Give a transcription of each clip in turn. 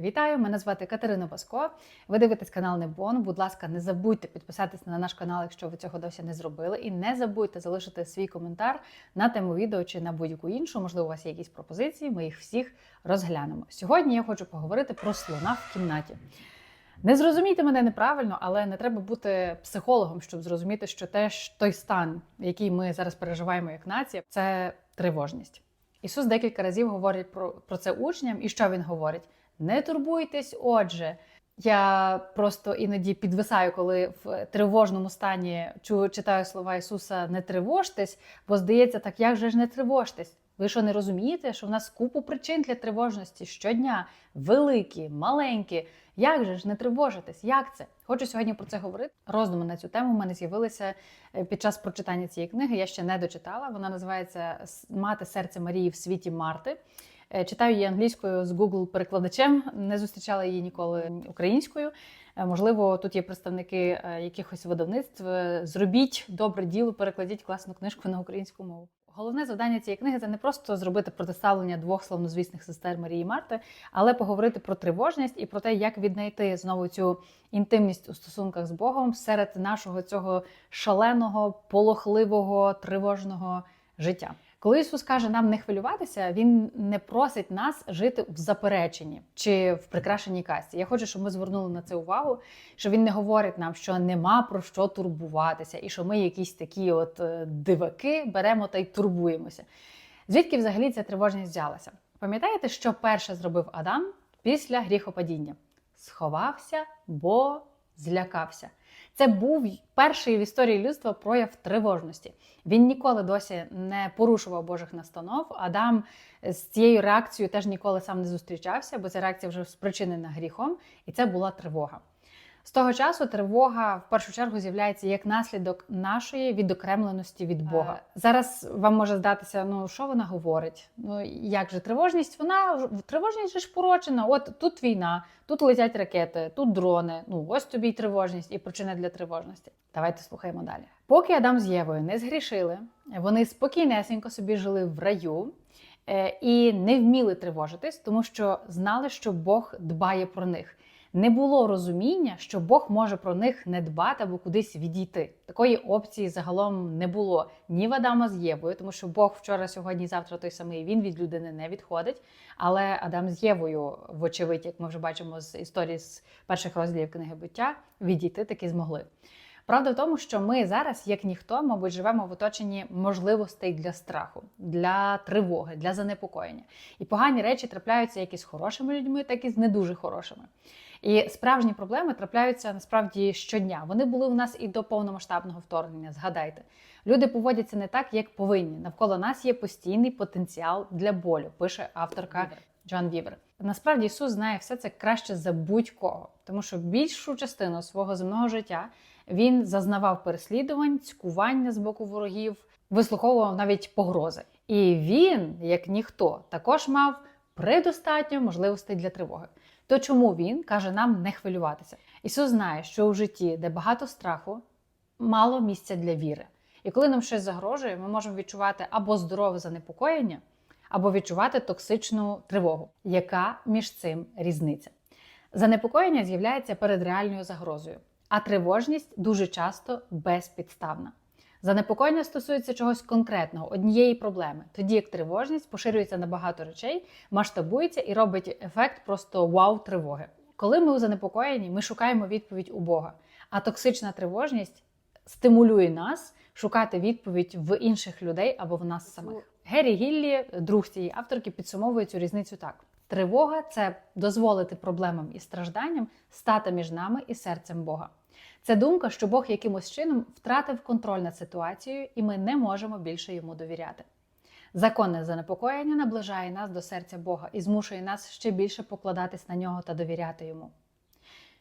Вітаю! Мене звати Катерина Баско. Ви дивитесь канал Небон. Будь ласка, не забудьте підписатися на наш канал, якщо ви цього досі не зробили. І не забудьте залишити свій коментар на тему відео чи на будь-яку іншу. Можливо, у вас є якісь пропозиції. Ми їх всіх розглянемо. Сьогодні я хочу поговорити про слона в кімнаті. Не зрозумійте мене неправильно, але не треба бути психологом, щоб зрозуміти, що теж той стан, який ми зараз переживаємо як нація, це тривожність. Ісус декілька разів говорить про, про це учням, і що він говорить? Не турбуйтесь, отже. Я просто іноді підвисаю, коли в тривожному стані читаю слова Ісуса не тривожтесь, бо здається, так як же ж не тривожтесь? Ви що не розумієте, що в нас купу причин для тривожності щодня, великі, маленькі. Як же ж не тривожитись? Як це? Хочу сьогодні про це говорити. Роздуми на цю тему в мене з'явилися е, під час прочитання цієї книги. Я ще не дочитала. Вона називається Мати серце Марії в світі Марти. Е, Читаю її англійською з Google перекладачем, не зустрічала її ніколи українською. Е, Можливо, тут є представники е, якихось видавництв. Зробіть добре діло, перекладіть класну книжку на українську мову. Головне завдання цієї книги це не просто зробити протиставлення двох славнозвісних сестер Марії Марти, але поговорити про тривожність і про те, як віднайти знову цю інтимність у стосунках з Богом серед нашого цього шаленого, полохливого, тривожного життя. Коли Ісус каже нам не хвилюватися, Він не просить нас жити в запереченні чи в прикрашеній касті. Я хочу, щоб ми звернули на це увагу, що він не говорить нам, що нема про що турбуватися, і що ми якісь такі от е, диваки беремо та й турбуємося. Звідки взагалі ця тривожність взялася? Пам'ятаєте, що перше зробив Адам після гріхопадіння? Сховався, бо злякався. Це був перший в історії людства прояв тривожності. Він ніколи досі не порушував Божих настанов. Адам з цією реакцією теж ніколи сам не зустрічався, бо ця реакція вже спричинена гріхом, і це була тривога. З того часу тривога в першу чергу з'являється як наслідок нашої відокремленості від Бога. Зараз вам може здатися, ну що вона говорить? Ну як же тривожність? Вона тривожність же ж порочена. От тут війна, тут летять ракети, тут дрони. Ну ось тобі й тривожність і причина для тривожності. Давайте слухаємо далі. Поки Адам з Євою не згрішили, вони спокійнесенько собі жили в раю. е, І не вміли тривожитись, тому що знали, що Бог дбає про них не було розуміння, що Бог може про них не дбати або кудись відійти. Такої опції загалом не було ні в Адама з Євою, тому що Бог вчора, сьогодні, завтра той самий він від людини не відходить. Але Адам з Євою, вочевидь, як ми вже бачимо з історії з перших розділів книги буття, відійти таки змогли. Правда в тому, що ми зараз, як ніхто, мабуть, живемо в оточенні можливостей для страху, для тривоги, для занепокоєння. І погані речі трапляються як із хорошими людьми, так і з не дуже хорошими. І справжні проблеми трапляються насправді щодня. Вони були у нас і до повномасштабного вторгнення. Згадайте, люди поводяться не так, як повинні. Навколо нас є постійний потенціал для болю, пише авторка Джон Вівер. Насправді Ісус знає все це краще за будь-кого, тому що більшу частину свого земного життя він зазнавав переслідувань, цькування з боку ворогів, вислуховував навіть погрози. І він, як ніхто, також мав предостатньо можливостей для тривоги. То чому він каже нам не хвилюватися? Ісус знає, що у житті, де багато страху, мало місця для віри. І коли нам щось загрожує, ми можемо відчувати або здорове занепокоєння, або відчувати токсичну тривогу. Яка між цим різниця? Занепокоєння з'являється перед реальною загрозою, а тривожність дуже часто безпідставна. Занепокоєння стосується чогось конкретного, однієї проблеми, тоді як тривожність поширюється на багато речей, масштабується і робить ефект просто вау-тривоги. Коли ми у занепокоєнні, ми шукаємо відповідь у Бога, а токсична тривожність стимулює нас шукати відповідь в інших людей або в нас самих. Геррі Гіллі, друг цієї авторки, підсумовує цю різницю так: тривога це дозволити проблемам і стражданням стати між нами і серцем Бога. Це думка, що Бог якимось чином втратив контроль над ситуацією, і ми не можемо більше йому довіряти. Законне занепокоєння наближає нас до серця Бога і змушує нас ще більше покладатись на нього та довіряти йому.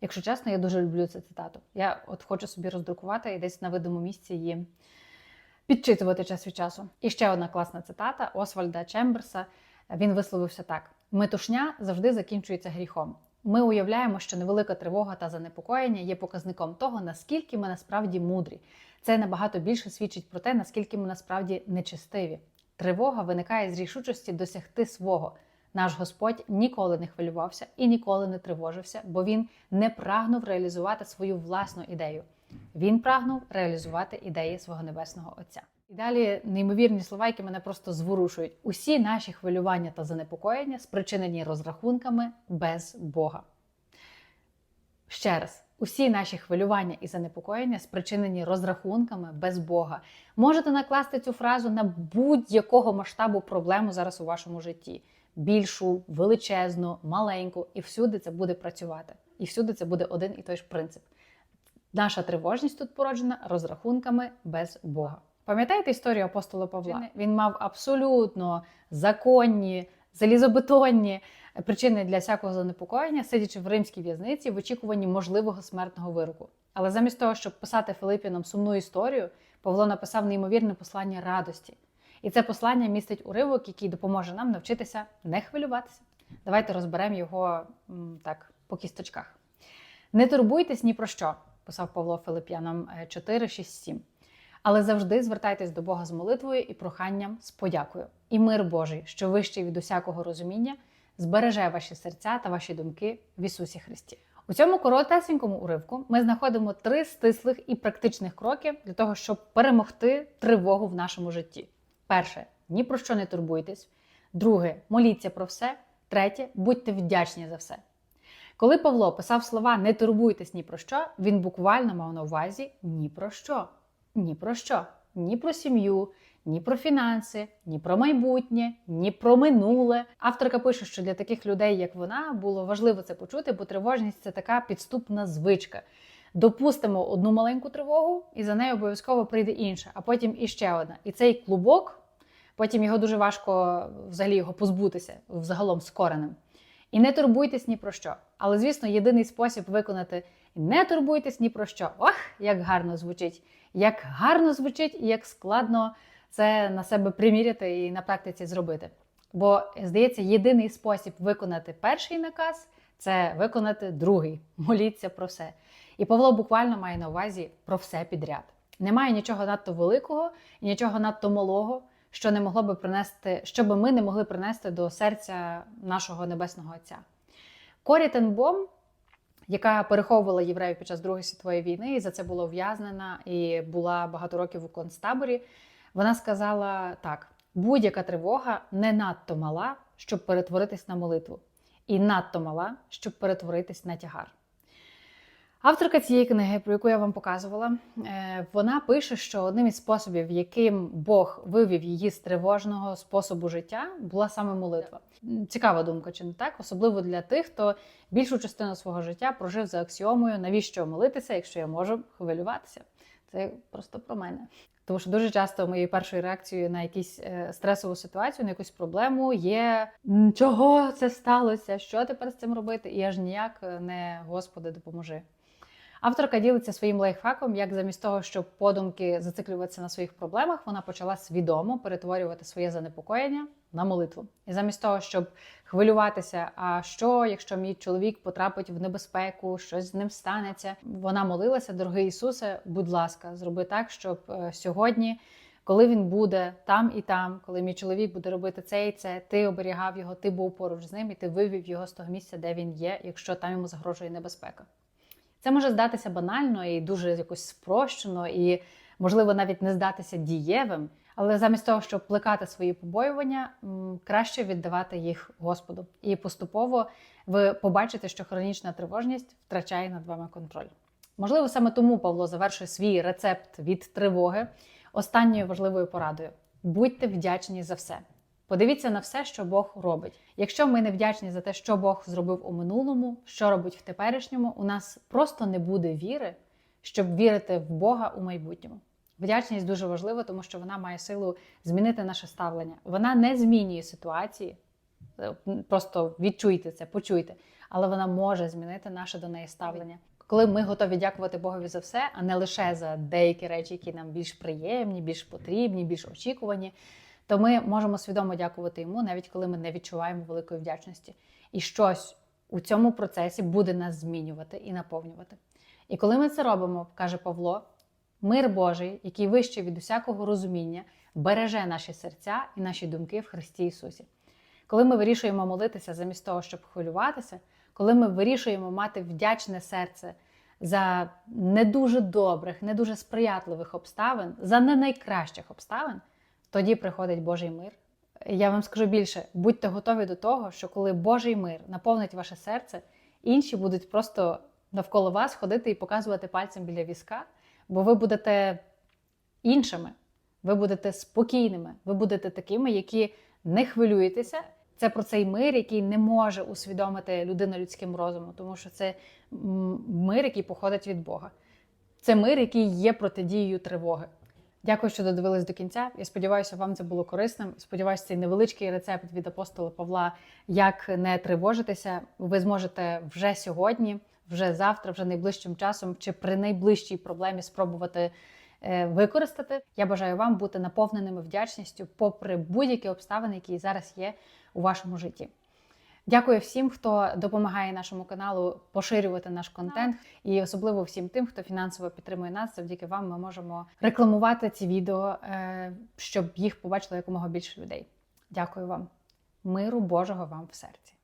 Якщо чесно, я дуже люблю цю цитату. Я от хочу собі роздрукувати і десь на видимому місці її підчитувати час від часу. І ще одна класна цитата Освальда Чемберса. Він висловився так: метушня завжди закінчується гріхом. Ми уявляємо, що невелика тривога та занепокоєння є показником того, наскільки ми насправді мудрі. Це набагато більше свідчить про те, наскільки ми насправді нечестиві. Тривога виникає з рішучості досягти свого, Наш Господь ніколи не хвилювався і ніколи не тривожився, бо він не прагнув реалізувати свою власну ідею. Він прагнув реалізувати ідеї свого небесного Отця. І далі неймовірні слова, які мене просто зворушують. Усі наші хвилювання та занепокоєння спричинені розрахунками без Бога. Ще раз, усі наші хвилювання і занепокоєння спричинені розрахунками без Бога. Можете накласти цю фразу на будь-якого масштабу проблему зараз у вашому житті. Більшу, величезну, маленьку, і всюди це буде працювати. І всюди це буде один і той ж принцип. Наша тривожність тут породжена розрахунками без Бога. Пам'ятаєте історію апостола Павла? Він мав абсолютно законні, залізобетонні причини для всякого занепокоєння, сидячи в римській в'язниці в очікуванні можливого смертного вироку. Але замість того, щоб писати Филиппінам сумну історію, Павло написав неймовірне послання радості. І це послання містить уривок, який допоможе нам навчитися не хвилюватися. Давайте розберемо його так по кісточках. Не турбуйтесь ні про що, писав Павло Филип'янам 4, 6, 7. Але завжди звертайтесь до Бога з молитвою і проханням з подякою. І мир Божий, що вищий від усякого розуміння, збереже ваші серця та ваші думки в Ісусі Христі. У цьому коротесенькому уривку ми знаходимо три стислих і практичних кроки для того, щоб перемогти тривогу в нашому житті. Перше ні про що не турбуйтесь. Друге моліться про все. Третє будьте вдячні за все. Коли Павло писав слова не турбуйтесь ні про що, він буквально мав на увазі ні про що. Ні про що. Ні про сім'ю, ні про фінанси, ні про майбутнє, ні про минуле. Авторка пише, що для таких людей, як вона, було важливо це почути, бо тривожність це така підступна звичка. Допустимо одну маленьку тривогу, і за нею обов'язково прийде інша, а потім іще одна. І цей клубок, потім його дуже важко взагалі його позбутися, взагалом з коренем. І не турбуйтесь ні про що. Але, звісно, єдиний спосіб виконати не турбуйтесь ні про що. Ох, як гарно звучить! Як гарно звучить і як складно це на себе приміряти і на практиці зробити. Бо, здається, єдиний спосіб виконати перший наказ це виконати другий. Моліться про все. І Павло буквально має на увазі про все підряд. Немає нічого надто великого і нічого надто малого, що не могло би принести, що би ми не могли принести до серця нашого небесного Отця. Корі Тенбом, яка переховувала євреїв під час Другої світової війни, і за це була ув'язнена і була багато років у концтаборі, вона сказала так: будь-яка тривога не надто мала, щоб перетворитись на молитву, і надто мала, щоб перетворитись на тягар. Авторка цієї книги, про яку я вам показувала, е, вона пише, що одним із способів, яким Бог вивів її з тривожного способу життя, була саме молитва. Цікава думка, чи не так? Особливо для тих, хто більшу частину свого життя прожив за аксіомою, навіщо молитися, якщо я можу хвилюватися. Це просто про мене. Тому що дуже часто моєю першою реакцією на якусь е, стресову ситуацію, на якусь проблему є чого це сталося, що тепер з цим робити, і аж ніяк не Господи, допоможи. Авторка ділиться своїм лайфхаком, як замість того, щоб подумки зациклюватися на своїх проблемах, вона почала свідомо перетворювати своє занепокоєння на молитву. І замість того, щоб хвилюватися, а що, якщо мій чоловік потрапить в небезпеку, щось з ним станеться, вона молилася, дорогий Ісусе, будь ласка, зроби так, щоб е, сьогодні. Коли він буде там і там, коли мій чоловік буде робити це і це, ти оберігав його, ти був поруч з ним, і ти вивів його з того місця, де він є, якщо там йому загрожує небезпека. Це може здатися банально і дуже якось спрощено, і, можливо, навіть не здатися дієвим, але замість того, щоб плекати свої побоювання, краще віддавати їх Господу. І поступово ви побачите, що хронічна тривожність втрачає над вами контроль. Можливо, саме тому Павло завершує свій рецепт від тривоги останньою важливою порадою: будьте вдячні за все. Подивіться на все, що Бог робить. Якщо ми не вдячні за те, що Бог зробив у минулому, що робить в теперішньому, у нас просто не буде віри, щоб вірити в Бога у майбутньому. Вдячність дуже важлива, тому що вона має силу змінити наше ставлення. Вона не змінює ситуації, е, просто відчуйте це, почуйте, але вона може змінити наше до неї ставлення. Коли ми готові дякувати Богові за все, а не лише за деякі речі, які нам більш приємні, більш потрібні, більш очікувані то ми можемо свідомо дякувати йому, навіть коли ми не відчуваємо великої вдячності. І щось у цьому процесі буде нас змінювати і наповнювати. І коли ми це робимо, каже Павло, мир Божий, який вищий від усякого розуміння, береже наші серця і наші думки в Христі Ісусі. коли ми вирішуємо молитися замість того, щоб хвилюватися, коли ми вирішуємо мати вдячне серце за не дуже добрих, не дуже сприятливих обставин, за не найкращих обставин, тоді приходить Божий мир. Я вам скажу більше: будьте готові до того, що коли Божий мир наповнить ваше серце, інші будуть просто навколо вас ходити і показувати пальцем біля візка, бо ви будете іншими, ви будете спокійними, ви будете такими, які не хвилюєтеся. Це про цей мир, який не може усвідомити людина людським розумом, тому що це мир, який походить від Бога. Це мир, який є протидією тривоги. Дякую, що додивились до кінця. Я сподіваюся, вам це було корисним. Сподіваюся, цей невеличкий рецепт від апостола Павла, як не тривожитися, ви зможете вже сьогодні, вже завтра, вже найближчим часом, чи при найближчій проблемі спробувати е, використати. Я бажаю вам бути наповненими вдячністю, попри будь-які обставини, які зараз є у вашому житті. Дякую всім, хто допомагає нашому каналу поширювати наш контент, і особливо всім тим, хто фінансово підтримує нас. Завдяки вам ми можемо рекламувати ці відео, е, щоб їх побачило якомога більше людей. Дякую вам, миру Божого вам в серці.